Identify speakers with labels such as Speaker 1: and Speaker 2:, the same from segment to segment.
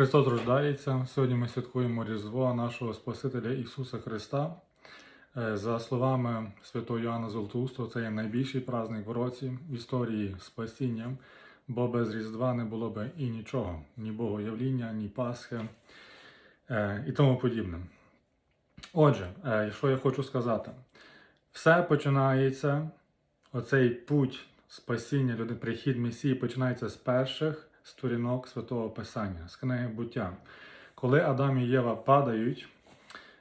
Speaker 1: Христос рождається. Сьогодні ми святкуємо Різдво нашого Спасителя Ісуса Христа. Е, За словами святого Йоанна Золотоустого, це є найбільший праздник в році в історії спасіння, бо без Різдва не було би і нічого, ні Богоявління, ні Пасхи е, і тому подібне. Отже, е, що я хочу сказати, все починається, оцей путь спасіння, прихід Месії починається з перших сторінок Святого Писання, з книги буття. Коли Адам і Єва падають,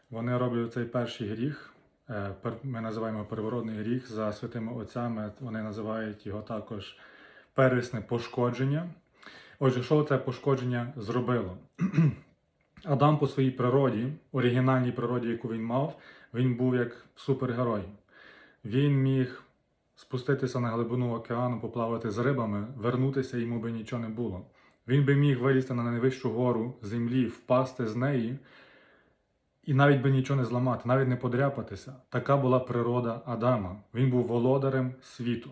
Speaker 1: вони роблять цей перший гріх. е, Ми називаємо первородний гріх за святими отцями. Вони називають його також первісне пошкодження. Отже, що це пошкодження зробило? Адам по своїй природі, оригінальній природі, яку він мав, він був як супергерой. Він міг спуститися на глибину океану, поплавати з рибами, вернутися йому би нічого не було. Він би міг вилізти на найвищу гору землі, впасти з неї і навіть би нічого не зламати, навіть не подряпатися. Така була природа Адама. Він був володарем світу.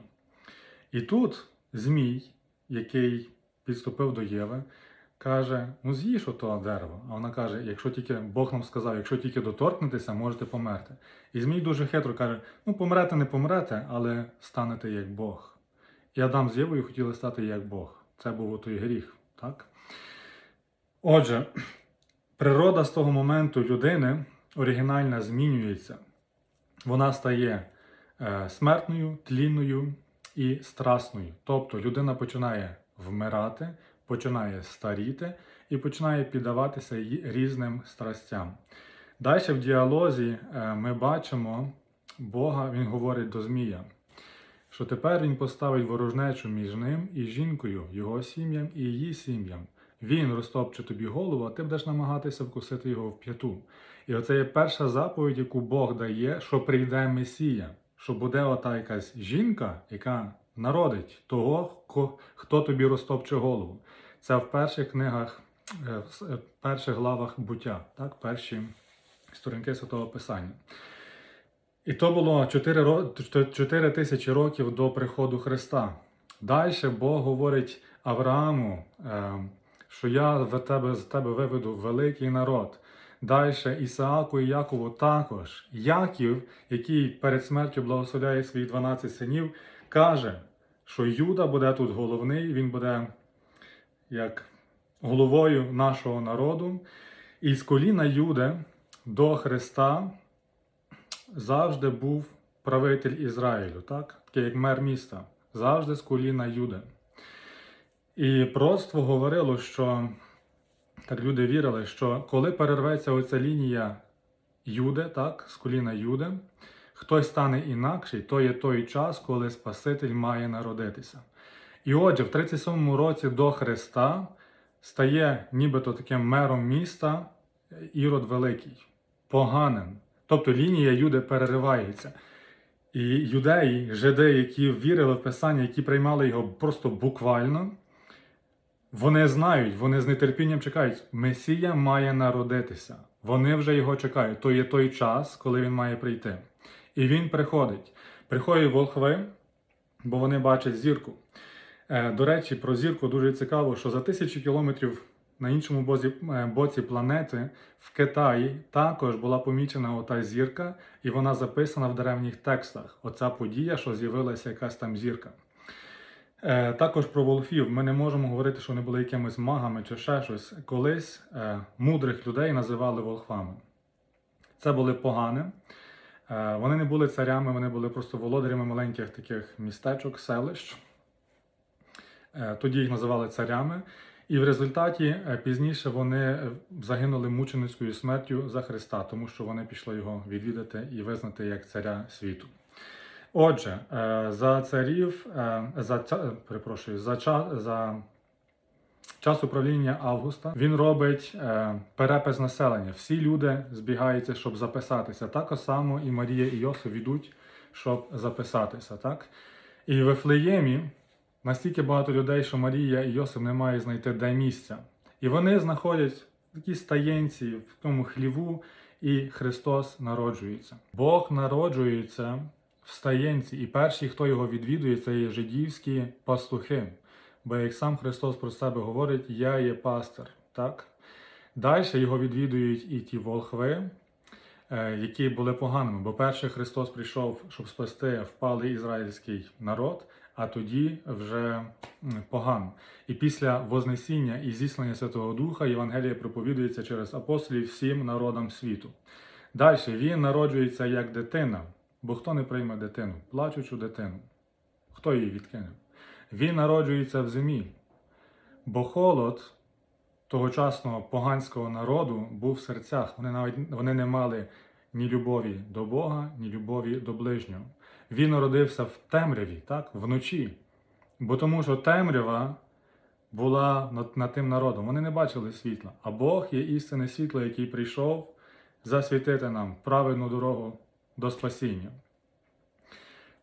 Speaker 1: І тут Змій, який підступив до Єви, каже: ну з'їж ото дерево. А вона каже: якщо тільки Бог нам сказав, якщо тільки доторкнетеся, можете померти. І Змій дуже хитро каже: ну помрете, не помрете, але станете як Бог. І Адам з Євою хотіли стати як Бог. Це був той гріх, так? Отже, природа з того моменту людини оригінальна змінюється. Вона стає е, смертною, тлінною і страсною. Тобто людина починає вмирати, починає старіти і починає піддаватися різним страстям. Далі в діалозі е, ми бачимо Бога, він говорить до Змія, що тепер він поставить ворожнечу між ним і жінкою, його сім'ям і її сім'ям. Він розтопче тобі голову, а ти будеш намагатися вкусити його в п'яту. І оце є перша заповідь, яку Бог дає, що прийде Месія, що буде ота якась жінка, яка народить того, хто тобі розтопче голову. Це в перших книгах, е, в е, перших главах буття, так, перші сторінки Святого Писання. І то було 4, 4 тисячі років до приходу Христа. Далі Бог говорить Аврааму, е, що я в тебе, з тебе виведу великий народ. Далі Ісааку і Якову також. Яків, який перед смертю благословляє своїх 12 синів, каже, що Юда буде тут головний, він буде як головою нашого народу. І з коліна Юди до Христа завжди був правитель Ізраїлю, так? такий як мер міста, завжди з коліна Юди. І пророцтво говорило, що так люди вірили, що коли перерветься оця лінія Юди, так, з коліна Юди, хтось стане інакший, то є той час, коли Спаситель має народитися. І отже, в 37 році до Христа стає нібито таким мером міста Ірод Великий, поганим. Тобто лінія Юди переривається. І юдеї, жиди, які вірили в Писання, які приймали його просто буквально, вони знають, вони з нетерпінням чекають. Месія має народитися. Вони вже його чекають. То є той час, коли він має прийти. І він приходить. Приходять волхви, бо вони бачать зірку. Е, До речі, про зірку дуже цікаво, що за тисячі кілометрів на іншому боці, е, боці планети в Китаї також була помічена ота зірка, і вона записана в древніх текстах. Оця подія, що з'явилася якась там зірка. Е, також про волхвів ми не можемо говорити, що вони були якимись магами чи ще щось. Колись е, мудрих людей називали волхвами. Це були погани. Е, вони не були царями, вони були просто володарями маленьких таких містечок, селищ. Е, Тоді їх називали царями. І в результаті е, пізніше вони е, загинули мученицькою смертю за Христа, тому що вони пішли його відвідати і визнати як царя світу. Отже, за царів, за перепрошую, за час за час управління Августа він робить перепис населення. Всі люди збігаються, щоб записатися. Так само і Марія і Йосиф йдуть, щоб записатися. Так? І в Вифлеємі настільки багато людей, що Марія і Йосип не мають знайти де місця. І вони знаходять такі стаєнці в тому хліву, і Христос народжується. Бог народжується в стаєнці, і перші, хто його відвідує, це є жидівські пастухи. Бо як сам Христос про себе говорить, я є пастир. Так? Далі його відвідують і ті волхви, е, які були поганими. Бо перший Христос прийшов, щоб спасти впалий ізраїльський народ, а тоді вже м, поган. І після Вознесіння і зіслання Святого Духа Євангеліє проповідується через апостолів всім народам світу. Далі він народжується як дитина, бо хто не прийме дитину? Плачучу дитину. Хто її відкине? Він народжується в зимі, бо холод тогочасного поганського народу був в серцях. Вони навіть вони не мали ні любові до Бога, ні любові до ближнього. Він народився в темряві, так, вночі. Бо тому що темрява була над, над тим народом. Вони не бачили світла. А Бог є істинне світло, який прийшов засвітити нам правильну дорогу до спасіння.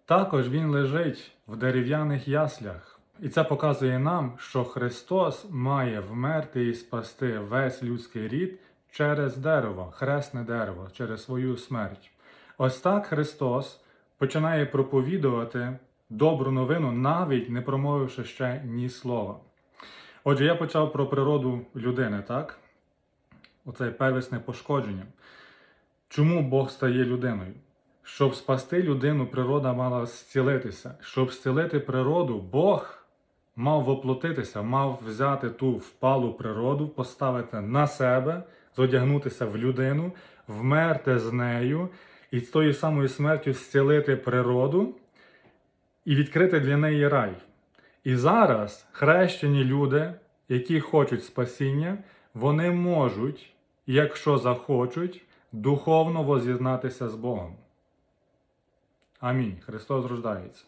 Speaker 1: Також він лежить в дерев'яних яслях. І це показує нам, що Христос має вмерти і спасти весь людський рід через дерево, хресне дерево, через свою смерть. Ось так Христос починає проповідувати добру новину, навіть не промовивши ще ні слова. Отже, я почав про природу людини, так? Оце первісне пошкодження. Чому Бог стає людиною? Щоб спасти людину, природа мала зцілитися. Щоб зцілити природу, Бог мав воплотитися, мав взяти ту впалу природу, поставити на себе, зодягнутися в людину, вмерти з нею і з тою самою смертю зцілити природу і відкрити для неї рай. І зараз хрещені люди, які хочуть спасіння, вони можуть, якщо захочуть, духовно воз'єднатися з Богом. Амінь. Христос рождається.